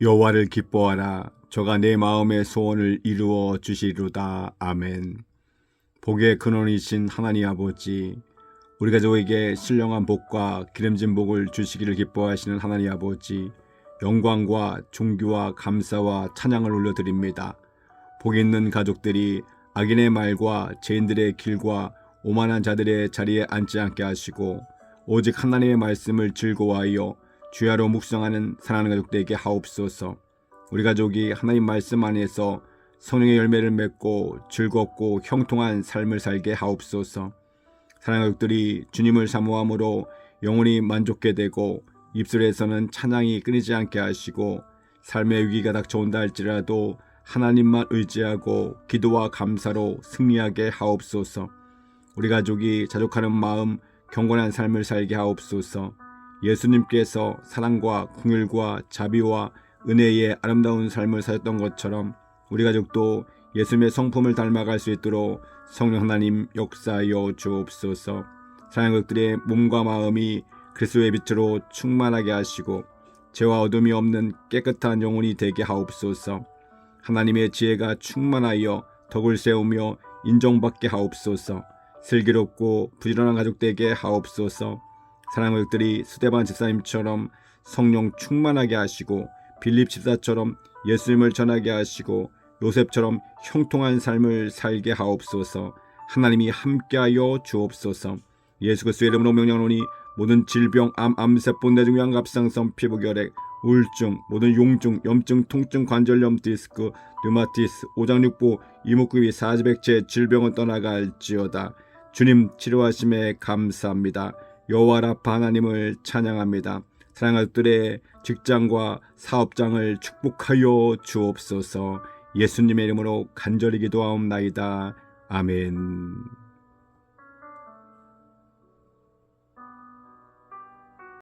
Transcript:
여호와를 기뻐하라. 저가 내 마음의 소원을 이루어 주시리로다. 아멘. 복의 근원이신 하나님 아버지 우리 가족에게 신령한 복과 기름진 복을 주시기를 기뻐하시는 하나님 아버지 영광과 존귀와 감사와 찬양을 올려드립니다. 복 있는 가족들이 악인의 말과 죄인들의 길과 오만한 자들의 자리에 앉지 않게 하시고 오직 하나님의 말씀을 즐거워하여 주야로 묵상하는 사랑하는 가족들에게 하옵소서. 우리 가족이 하나님 말씀 안에서 성령의 열매를 맺고 즐겁고 형통한 삶을 살게 하옵소서. 사랑하는 가족들이 주님을 사모함으로 영혼이 만족게 되고 입술에서는 찬양이 끊이지 않게 하시고 삶의 위기가 닥쳐온다 할지라도 하나님만 의지하고 기도와 감사로 승리하게 하옵소서. 우리 가족이 자족하는 마음, 경건한 삶을 살게 하옵소서. 예수님께서 사랑과 궁율과 자비와 은혜의 아름다운 삶을 사셨던 것처럼 우리 가족도 예수님의 성품을 닮아갈 수 있도록 성령 하나님 역사하여 주옵소서. 것들의 몸과 마음이 그리스도의 빛으로 충만하게 하시고 죄와 어둠이 없는 깨끗한 영혼이 되게 하옵소서. 하나님의 지혜가 충만하여 덕을 세우며 인정받게 하옵소서. 슬기롭고 부지런한 가족 되게 하옵소서. 사랑하는 가족들이 스테반 집사님처럼 성령 충만하게 하시고 빌립 집사처럼 예수님을 전하게 하시고 요셉처럼 형통한 삶을 살게 하옵소서. 하나님이 함께하여 주옵소서. 예수 그리스도의 이름으로 명령하노니 모든 질병, 암, 암세포, 내중양, 갑상선, 피부결핵, 우울증, 모든 용증, 염증, 통증, 관절염, 디스크, 류마티스, 오장육부, 이목구비, 사지백체 질병은 떠나갈지어다. 주님 치료하심에 감사합니다. 여호와 라파 하나님을 찬양합니다. 사랑하는 들의 직장과 사업장을 축복하여 주옵소서. 예수님의 이름으로 간절히 기도하옵나이다. 아멘.